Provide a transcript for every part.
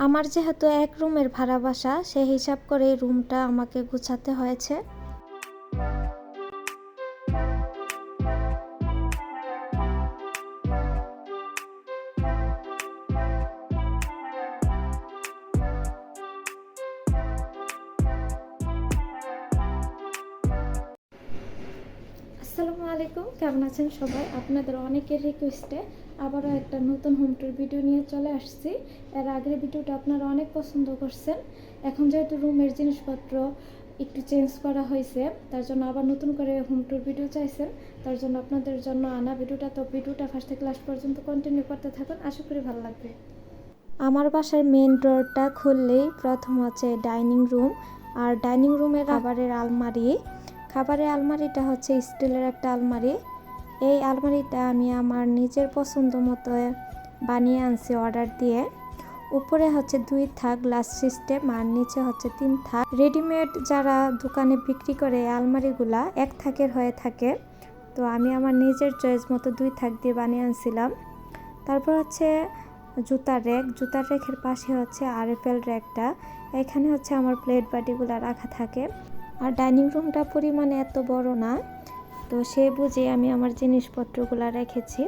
আমার যেহেতু এক রুমের ভাড়া বাসা সে হিসাব করে রুমটা আমাকে গুছাতে হয়েছে। আসসালামু আলাইকুম কেমন আছেন সবাই? আপনাদের অনেকের রিকোয়েস্টে আবারও একটা নতুন হোম টুর ভিডিও নিয়ে চলে আসছি। এর আগের ভিডিওটা আপনারা অনেক পছন্দ করছেন। এখন যেহেতু রুমের জিনিসপত্র একটু চেঞ্জ করা হয়েছে তার জন্য আবার নতুন করে হোম টুর ভিডিও চাইছেন। তার জন্য আপনাদের জন্য আনা ভিডিওটা তো ভিডিওটা ফার্স্ট থেকে লাস্ট পর্যন্ত কন্টিনিউ করতে থাকুন আশা করি ভালো লাগবে। আমার বাসার মেন ডোরটা খুললেই প্রথম হচ্ছে ডাইনিং রুম আর ডাইনিং রুমের খাবারের আলমারি। খাবারের আলমারিটা হচ্ছে স্টিলের একটা আলমারি। এই আলমারিটা আমি আমার নিজের পছন্দ মতো বানিয়ে আনছি অর্ডার দিয়ে। উপরে হচ্ছে দুই থাক গ্লাস সিস্টেম আর নিচে হচ্ছে তিন থাক। রেডিমেড যারা দোকানে বিক্রি করে আলমারিগুলা, এক থাকের হয়ে থাকে। তো আমি আমার নিজের চয়েস মতো দুই থাক দিয়ে বানিয়ে আনছিলাম। তারপর হচ্ছে জুতার র্যাক জুতার র্যাকের পাশে হচ্ছে আরএফএল র্যাকটা এখানে হচ্ছে আমার প্লেট বাটিগুলো রাখা থাকে। আর ডাইনিং রুমটা পরিমাণে এত বড় না, তো সে বুঝে আমি আমার জিনিসপত্রগুলো রেখেছি।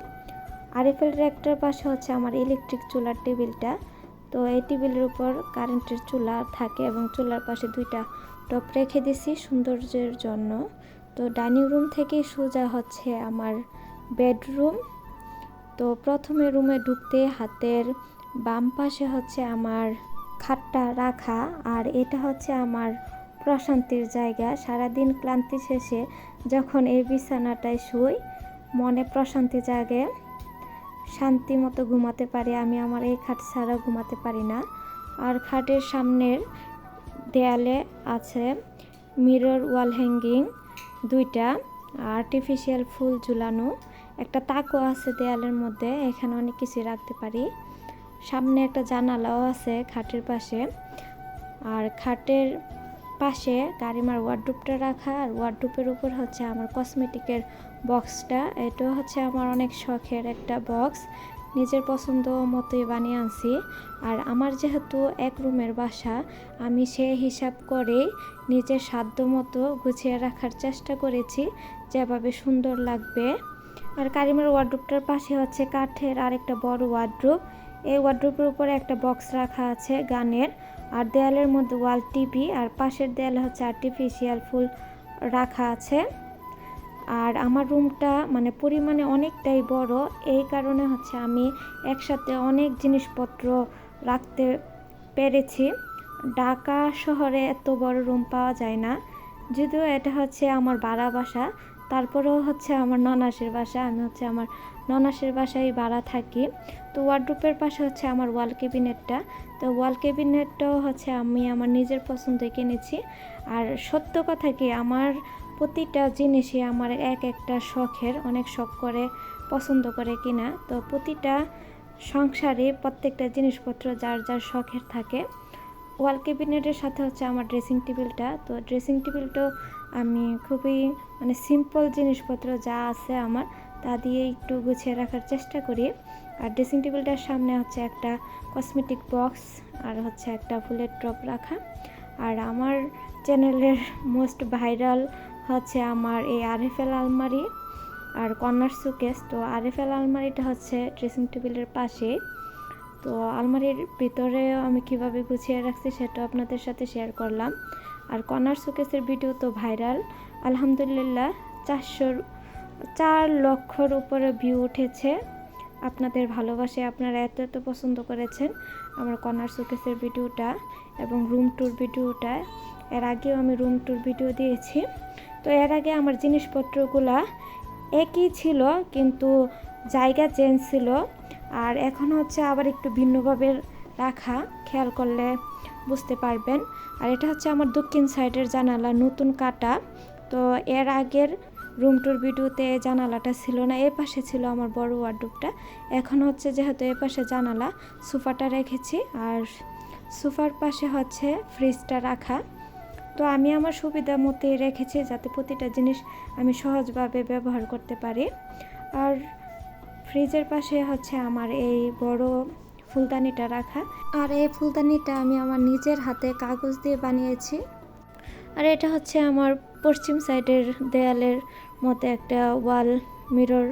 আরএফএল র্যাকটার পাশে হচ্ছে আমার ইলেকট্রিক চুলার টেবিলটা। তো এই টেবিলের উপর কারেন্টের চুলা থাকে এবং চুলার পাশে দুইটা টপ রেখে দিছি সৌন্দর্যের জন্য। তো ডাইনিং রুম থেকে সোজা হচ্ছে আমার বেডরুম। তো প্রথমে রুমে ঢুকতে হাতের বাম পাশে হচ্ছে আমার খাটটা রাখা, আর এটা হচ্ছে আমার প্রশান্তির জায়গা, সারাদিন ক্লান্তি শেষে যখন এই বিছানাটায় শুই, মনে প্রশান্তি জাগে। শান্তি মতো ঘুমাতে পারি আমি, আমার এই খাট ছাড়া ঘুমাতে পারি না। আর খাটের সামনের দেয়ালে আছে মিরর ওয়াল হ্যাঙ্গিং দুইটা, আর্টিফিশিয়াল ফুল ঝুলানো। একটা তাকও আছে দেয়ালের মধ্যে, এখানে অনেক কিছু রাখতে পারি। সামনে একটা জানালাও আছে খাটের পাশে। আর খাটের পাশে গাড়িমার ওয়ার্ডরোবটা রাখা আর ওয়ার্ডরোবের উপর হচ্ছে আমার কসমেটিকের বক্সটা এটা হচ্ছে আমার অনেক শখের একটা বক্স নিজের পছন্দ মতোই বানিয়ে আনছি। আর আমার যেহেতু এক রুমের বাসা, আমি সে হিসাব করে নিজের সাধ্য মতো গুছিয়ে রাখার চেষ্টা করেছি, যেভাবে সুন্দর লাগবে। আর কারিমের ওয়ার্ড্রোপটার পাশে হচ্ছে কাঠের আরেকটা বড় ওয়ার্ড্রোপ এই ওয়ার্ড্রোপের উপরে একটা বক্স রাখা আছে গানের। আর দেয়ালের মধ্যে ওয়াল টিভি আর পাশের দেয়ালে হচ্ছে আর্টিফিশিয়াল ফুল রাখা আছে। আর আমার রুমটা মানে পরিমাণে অনেকটাই বড়, এই কারণে হচ্ছে আমি একসাথে অনেক জিনিসপত্র রাখতে পেরেছি। ঢাকা শহরে এত বড় রুম পাওয়া যায় না, যদিও এটা হচ্ছে আমার ভাড়া বাসা তারপরেও হচ্ছে আমার ননাসের বাসা, আমি হচ্ছে আমার ননাসের বাসায় ভাড়া থাকি। তো ওয়ার্ড্রোপের পাশে হচ্ছে আমার ওয়াল ক্যাবিনেটটা। তো ওয়াল ক্যাবিনেটটাও হচ্ছে আমি আমার নিজের পছন্দে কিনেছি। আর সত্য কথা কি, আমার প্রতিটা জিনিসই আমার এক একটা শখের, অনেক শখ করে, পছন্দ করে কিনা। তো প্রতিটা সংসারে প্রত্যেকটা জিনিসপত্র যার যার শখের থাকে। ওয়াল ক্যাবিনেটের সাথে হচ্ছে আমার ড্রেসিং টেবিলটা। তো ড্রেসিং টেবিলটাও আমি খুবই মানে সিম্পল জিনিসপত্র যা আছে আমার, তা দিয়ে একটু গুছিয়ে রাখার চেষ্টা করি। আর ড্রেসিং টেবিলটার সামনে হচ্ছে একটা কসমেটিক বক্স আর হচ্ছে একটা ফুলের টপ রাখা। আর আমার চ্যানেলের মোস্ট ভাইরাল হচ্ছে আমার এই আরএফএল আলমারি আর কর্নার সুকেস তো আরএফএল আলমারিটা হচ্ছে ড্রেসিং টেবিলের পাশে তো আলমারির ভিতরে আমি কীভাবে গুছিয়ে রাখছি সেটা আপনাদের সাথে শেয়ার করলাম। আর কর্নার সুকেসের ভিডিও তো ভাইরাল আলহামদুলিল্লাহ, চারশোর, চার লক্ষর উপরে ভিউ উঠেছে। আপনাদের ভালোবাসে আপনারা এত এত পছন্দ করেছেন আমার কর্নার সুকেসের ভিডিওটা এবং রুম ট্যুর ভিডিওটা এর আগেও আমি রুম ট্যুর ভিডিও দিয়েছি। তো এর আগে আমার জিনিসপত্রগুলা একই ছিল, কিন্তু জায়গা চেঞ্জ ছিল। আর এখন হচ্ছে আবার একটু ভিন্নভাবে রাখা, খেয়াল করলে বুঝতে পারবেন। আর এটা হচ্ছে আমার দক্ষিণ সাইডের জানালা, নতুন কাটা। তো এর আগের রুম টুর ভিডিওতে জানালাটা ছিল না, এ পাশে ছিল আমার বড় ওয়ার্ডরোবটা এখন হচ্ছে যেহেতু এ পাশে জানালা, সোফাটা রেখেছি আর সোফার পাশে হচ্ছে ফ্রিজটা রাখা। তো আমি আমার সুবিধা মতোই রেখেছি যাতে প্রতিটা জিনিস আমি সহজভাবে ব্যবহার করতে পারি। আর ফ্রিজের পাশে হচ্ছে আমার এই বড় ফুলদানিটা রাখা। আর এই ফুলদানিটা আমি আমার নিজের হাতে কাগজ দিয়ে বানিয়েছি। আর এটা হচ্ছে আমার পশ্চিম সাইডের দেয়ালের মধ্যে একটা ওয়াল মিরর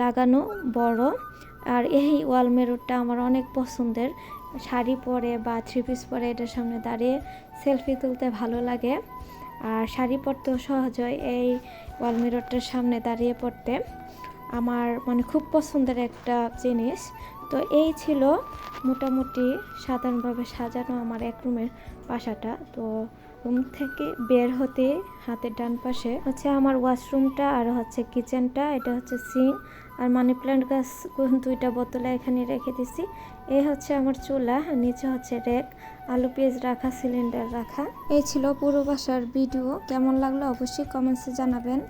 লাগানো বড়। আর এই ওয়াল মিররটা আমার অনেক পছন্দের। শাড়ি পরে বা থ্রি পিস পরে এটার সামনে দাঁড়িয়ে সেলফি তুলতে ভালো লাগে। আর শাড়ি পরতেও সহজ হয় এই ওয়াল মিররটার সামনে দাঁড়িয়ে পড়তে। আমার মানে খুব পছন্দের একটা জিনিস। তো এই ছিল মোটামুটি সাধারণভাবে সাজানো আমার এক রুমের বাসাটা। তো রুম থেকে বের হতে হাতের ডান পাশে হচ্ছে আমার ওয়াশরুমটা আর হচ্ছে কিচেনটা, এটা হচ্ছে সিং আর মানি প্ল্যান্ট গাছ দুইটা বোতলে এখানে রেখে দিছি। এই হচ্ছে আমার চুলা, নিচে হচ্ছে রেক, আলু পেঁয়াজ রাখা, সিলিন্ডার রাখা। এই ছিল পুরো বাসার ভিডিও। কেমন লাগল অবশ্যই কমেন্টসে জানাবেন।